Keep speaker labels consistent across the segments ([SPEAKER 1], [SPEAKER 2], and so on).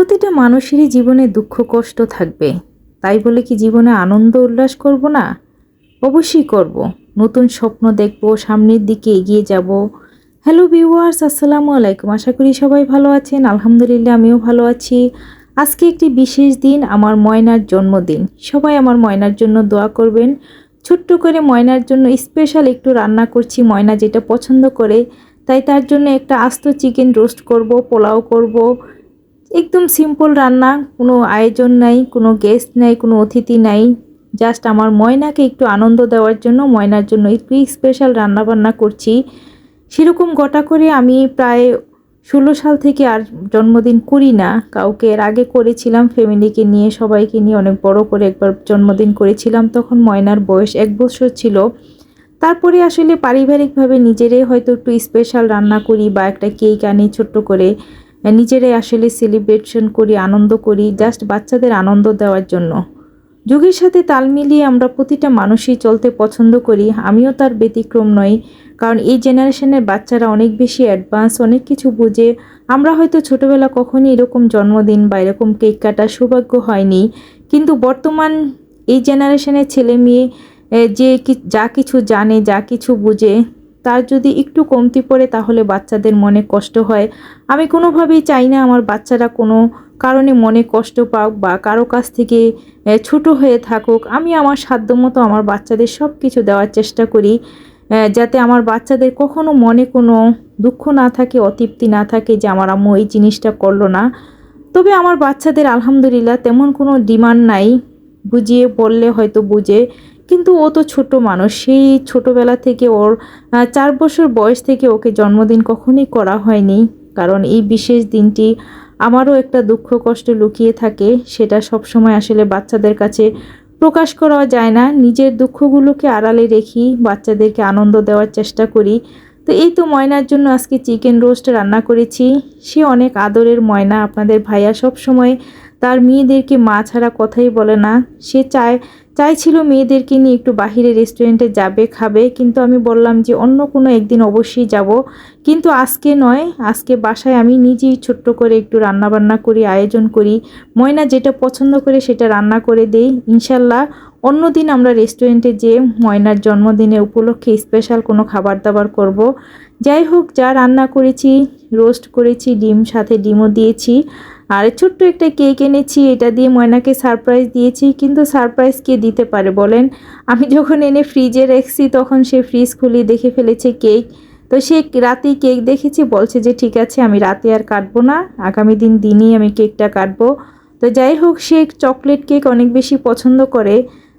[SPEAKER 1] প্রতিটা মানুষেরই জীবনে দুঃখ, কষ্ট থাকবে। তাই বলে কি জীবনে আনন্দ, উল্লাস করব না? অবশ্যই করব। নতুন স্বপ্ন দেখব, সামনের দিকে এগিয়ে যাব। হ্যালো ভিউয়ার্স আসসালামু আলাইকুম। আশা করি সবাই ভালো আছেন। আলহামদুলিল্লাহ, আমিও ভালো আছি। আজকে একটি বিশেষ দিন, আমার ময়নার জন্মদিন। সবাই আমার ময়নার জন্য দোয়া করবেন। ছোট্ট করে ময়নার জন্য স্পেশাল একটু রান্না করছি। ময়না যেটা পছন্দ করে, তাই তার জন্য একটা আস্ত চিকেন রোস্ট করব, পোলাও করব। একদম সিম্পল রান্না, কোনো আয়োজন নাই, কোনো গেস্ট নাই, কোনো অতিথি নাই। জাস্ট আমার ময়নাকে একটু আনন্দ দেওয়ার জন্য, ময়নার জন্য একটু স্পেশাল রান্না বান্না করছি। সেরকম গোটা করে আমি প্রায় ষোলো সাল থেকে আর জন্মদিন করি না। কাউকে এর আগে করেছিলাম, ফ্যামিলিকে নিয়ে, সবাইকে নিয়ে অনেক বড় করে একবার জন্মদিন করেছিলাম। তখন ময়নার বয়স এক বছর ছিল। তারপরে আসলে পারিবারিকভাবে নিজেরাই হয়তো একটু স্পেশাল রান্না করি বা একটা কেক আনি ছোট্ট করে। নিজেরাই আসলে সেলিব্রেশন করি, আনন্দ করি জাস্ট বাচ্চাদের আনন্দ দেওয়ার জন্য। যুগের সাথে তাল মিলিয়ে আমরা প্রতিটা মানুষই চলতে পছন্দ করি, আমিও তার ব্যতিক্রম নই, কারণ এই জেনারেশনের বাচ্চারা অনেক বেশি অ্যাডভান্স অনেক কিছু বুঝে। আমরা হয়তো ছোটোবেলা কখনই এরকম জন্মদিন বা এরকম কেক কাটার সৌভাগ্য হয়নি, কিন্তু বর্তমান এই জেনারেশনের ছেলে মেয়ে যে যা কিছু জানে, যা কিছু বুঝে তার যদি একটু কমতি পড়ে তাহলে বাচ্চাদের মনে কষ্ট হয়। আমি কোনোভাবেই চাই না আমার বাচ্চারা কোনো কারণে মনে কষ্ট পাক বা কারও কাছ থেকে ছোট হয়ে থাকুক। আমি আমার সাধ্যমতো আমার বাচ্চাদের সব কিছু দেওয়ার চেষ্টা করি যাতে আমার বাচ্চাদের কখনো মনে কোনো দুঃখ না থাকে, অতৃপ্তি না থাকে যে আমার আম্মু এই জিনিসটা করল না। তবে আমার বাচ্চাদের আলহামদুলিল্লাহ তেমন কোনো ডিমান্ড নাই, বুঝিয়ে বললে হয়তো বুঝে। কিন্তু ও তো ছোট মানুষ। সেই ছোটবেলা থেকে ওর চার বছর বয়স থেকে ওকে জন্মদিন কখনোই করা হয়নি। কারণ এই বিশেষ দিনটি আমারও একটা দুঃখ কষ্ট লুকিয়ে থাকে। সেটা সব সময় আসলে বাচ্চাদের কাছে প্রকাশ করা যায় না। নিজের দুঃখগুলোকে আড়ালে রেখি বাচ্চাদেরকে আনন্দ দেওয়ার চেষ্টা করি। তো এই তো ময়নার জন্য আজকে চিকেন রোস্ট রান্না করেছি। সে অনেক আদরের ময়না। আপনাদের ভাইয়া সব সময় তার মেয়েদেরকে মা ছাড়া কথাই বলে না। সে চায় চাইছিল মেয়েদেরকে নিয়ে একটু বাহিরে রেস্টুরেন্টে যাবে, খাবে। কিন্তু আমি বললাম যে, অন্য কোনো একদিন অবশ্যই যাব। কিন্তু আজকে নয়, আজকে বাসায় আমি নিজেই ছোট্ট করে একটু রান্না বান্না করি, আয়োজন করি। ময়না যেটা পছন্দ করে সেটা রান্না করে দেই, ইনশাল্লাহ। অন্যদিন আমরা রেস্টুরেন্টে যে ময়নার জন্মদিনে উপলক্ষে স্পেশাল কোনো খাবার দাবার করব। যাই হোক, যা রান্না করেছি রোস্ট করেছি, ডিম, সাথে ডিমও দিয়েছি। আর ছোট্ট একটা কেক এনেছি, এটা দিয়ে ময়নাকে সারপ্রাইজ দিয়েছি, কিন্তু সারপ্রাইজ কে দিতে পারে বলেন? আমি যখন এনে ফ্রিজে রেখেছি, তখন সে ফ্রিজ খুলে দেখে ফেলেছে কেক। তো সে রাতেই কেক দেখেছি, বলছে যে, ঠিক আছে, আমি রাতে আর কাটবো না, আগামী দিন দিনই আমি কেকটা কাটবো। তো যাই হোক, সে চকলেট কেক অনেক বেশি পছন্দ করে।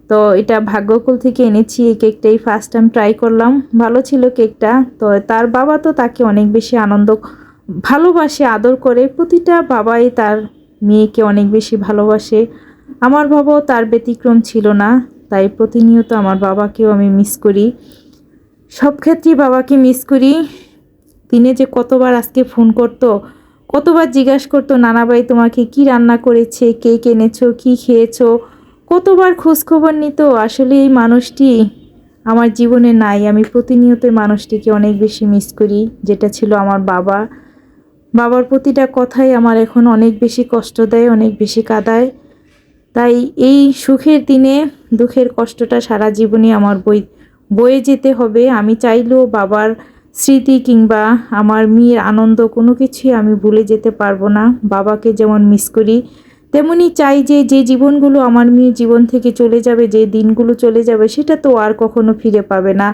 [SPEAKER 1] তো এটা ভাগ্যকুল থেকে এনেছি, এই কেকটাই ফার্স্ট টাইম ট্রাই করলাম। ভালো ছিল কেকটা। তো তার বাবা তো তাকে অনেক বেশি আনন্দ ভালোবাসে, আদর করে। প্রতিটা বাবাই তার মেয়েকে অনেক বেশি ভালোবাসে। আমার বাবাও তার ব্যতিক্রম ছিল না, তাই প্রতিনিয়ত আমার বাবাকেও আমি মিস করি। সব ক্ষেত্রেই বাবাকে মিস করি। দিনে যে কতবার আজকে ফোন করতো, কতবার জিজ্ঞাসা করতো নানাবাই তোমাকে কি রান্না করেছে? কে কেনেছো? কি খেয়েছো? কতবার খোঁজখবর নিত। আসলে এই মানুষটি আমার জীবনে নাই। আমি প্রতিনিয়ত মানুষটিকে অনেক বেশি মিস করি, যেটা ছিল আমার বাবা। বাবার প্রতিটা কথাই আমার এখন অনেক বেশি কষ্ট দেয়, অনেক বেশি কাদায়। তাই এই সুখের দিনে, দুঃখের কষ্টটা সারা জীবনে আমার বই, বয়ে যেতে হবে। আমি চাইলেও বাবার স্মৃতি কিংবা আমার মেয়ের আনন্দ কোনো কিছুই আমি ভুলে যেতে পারব না। বাবাকে যেমন মিস করি, তেমনি চাই যে যে জীবনগুলো আমার মেয়ে জীবন থেকে চলে যাবে, যে দিনগুলো চলে যাবে, সেটা তো আর কখনো ফিরে পাবে না।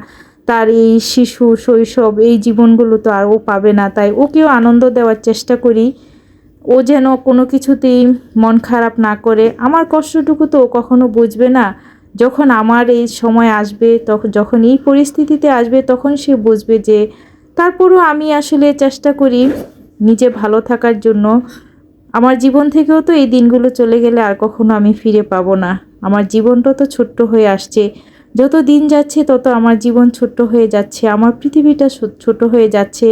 [SPEAKER 1] তার এই শিশু শৈশব, এই জীবনগুলো তো আর ও পাবে না। তাই ওকেও আনন্দ দেওয়ার চেষ্টা করি। ও যেন কোনো কিছুতেই মন খারাপ না করে। আমার কষ্টটুকু তো ও কখনো বুঝবে না। যখন আমার এই সময় আসবে তখন যখন এই পরিস্থিতিতে আসবে, তখন সে বুঝবে যে তারপরও আমি আসলে চেষ্টা করি নিজে ভালো থাকার জন্য। আমার জীবন থেকেও তো এই দিনগুলো চলে গেলে আর কখনো আমি ফিরে পাবো না। আমার জীবনটা তো ছোট্ট হয়ে আসছে। যত দিন যাচ্ছে, তত আমার জীবন ছোট্ট হয়ে যাচ্ছে। আমার পৃথিবীটা ছোট হয়ে যাচ্ছে।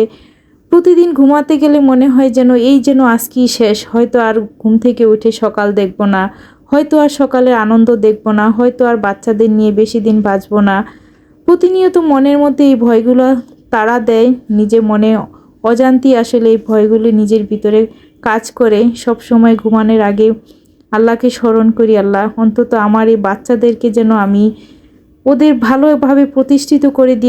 [SPEAKER 1] প্রতিদিন ঘুমাতে গেলে মনে হয় যেন এই যেন আজকেই শেষ। হয়তো আর ঘুম থেকে উঠে সকাল দেখব না। হয়তো আর সকালে আনন্দ দেখব না। হয়তো আর বাচ্চাদের নিয়ে বেশি দিন বাঁচবো না। প্রতিনিয়ত মনের মধ্যে এই ভয়গুলো তাড়া দেয়। নিজে মনে অজান্তি আসলে এই ভয়গুলি নিজের ভিতরে কাজ করে। সব সময় ঘুমানোর আগে আল্লাহকে স্মরণ করি, আল্লাহ, অন্তত আমার এই বাচ্চাদেরকে যেন আমি ওদের ভালোভাবে প্রতিষ্ঠিত করে দিয়ে